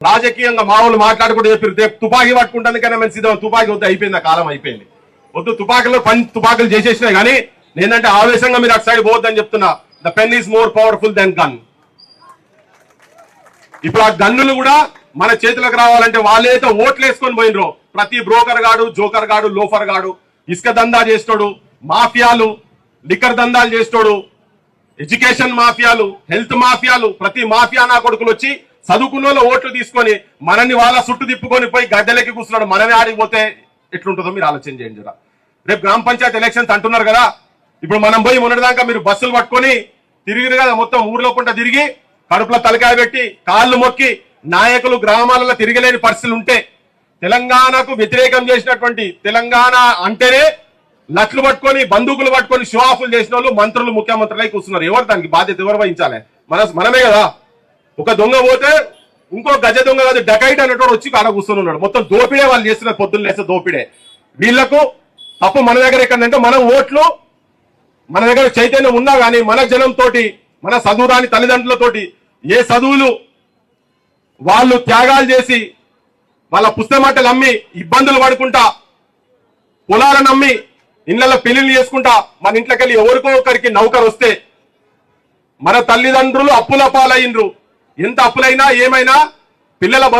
రాజకీయంగా మామూలు మాట్లాడుకుంటూ చెప్పారు రేపు తుపాకీ పట్టుకుంటాను కానీ మేము సిద్ధం. తుపాకీ వద్దు అయిపోయింది ఆ కాలం అయిపోయింది. వద్దు తుపాకులు పని తుపాకులు చేసేసినాయి కానీ నేనంటే ఆవేశంగా మీరు అటు సైడ్ పోవద్దని చెప్తున్నా. The pen is more powerful than gun ఇప్పుడు ఆ గన్నులు కూడా మన చేతులకు రావాలంటే వాళ్ళేదో ఓట్లు వేసుకొని పోయినరు. ప్రతి బ్రోకర్ గాడు జోకర్ గాడు లోఫర్ గాడు ఇసుక దందా చేస్తాడు మాఫియాలు లిక్కర్ దందాలు చేస్తాడు ఎడ్యుకేషన్ మాఫియాలు హెల్త్ మాఫియాలు ప్రతి మాఫియా నా కొడుకులు వచ్చి చదువుకున్న వాళ్ళు ఓట్లు తీసుకొని మనల్ని వాళ్ళ చుట్టు తిప్పుకొని పోయి గడ్డలకి కూర్చున్నాడు మనమే ఆడిపోతే ఎట్లుంటుందో మీరు ఆలోచన చేయండి జరా. రేపు గ్రామ పంచాయతీ ఎలక్షన్స్ అంటున్నారు కదా ఇప్పుడు మనం పోయి మొన్నటిదాకా మీరు బస్సులు పట్టుకొని తిరిగిరు కదా మొత్తం ఊర్లో పుంట తిరిగి కడుపులో తలకాయ పెట్టి కాళ్ళు మొక్కి నాయకులు గ్రామాలలో తిరగలేని పరిస్థితులు ఉంటే తెలంగాణకు వ్యతిరేకం చేసినటువంటి తెలంగాణ అంటేనే లట్లు పట్టుకొని బందూకులు పట్టుకొని షో ఆఫ్లు చేసిన వాళ్ళు మంత్రులు ముఖ్యమంత్రులై కూర్చున్నారు. ఎవరు దానికి బాధ్యత ఎవరు వహించాలి? మన మనమే కదా. ఒక దొంగ పోతే ఇంకో గజ దొంగ కాదు డకైట్ అనేటోడు వచ్చి కాడ కూర్చొని ఉన్నాడు. మొత్తం దోపిడే వాళ్ళు చేస్తున్నారు పొద్దున్న లేస్తే దోపిడే. వీళ్ళకు తప్పు మన దగ్గర ఎక్కడంటే మన ఓట్లు మన దగ్గర చైతన్యం ఉన్నా కానీ మన జనంతో మన చదువురాని తల్లిదండ్రులతోటి ఏ చదువులు వాళ్ళు త్యాగాలు చేసి వాళ్ళ పుస్తమాటలు అమ్మి ఇబ్బందులు పడుకుంటా పొలాలను అమ్మి ఇళ్ళలో పెళ్ళిళ్ళు చేసుకుంటా మన ఇంట్లోకి వెళ్ళి ఎవరికో ఒకరికి నౌకరు వస్తే మన తల్లిదండ్రులు అప్పుల పాలయ్యిండ్రు ఎంత అప్పులైనా ఏమైనా పిల్లల భవిష్యత్తు